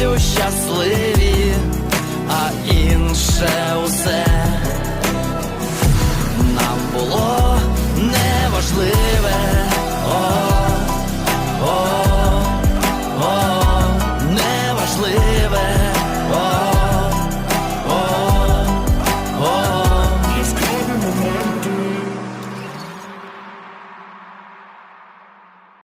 тобою щасливі.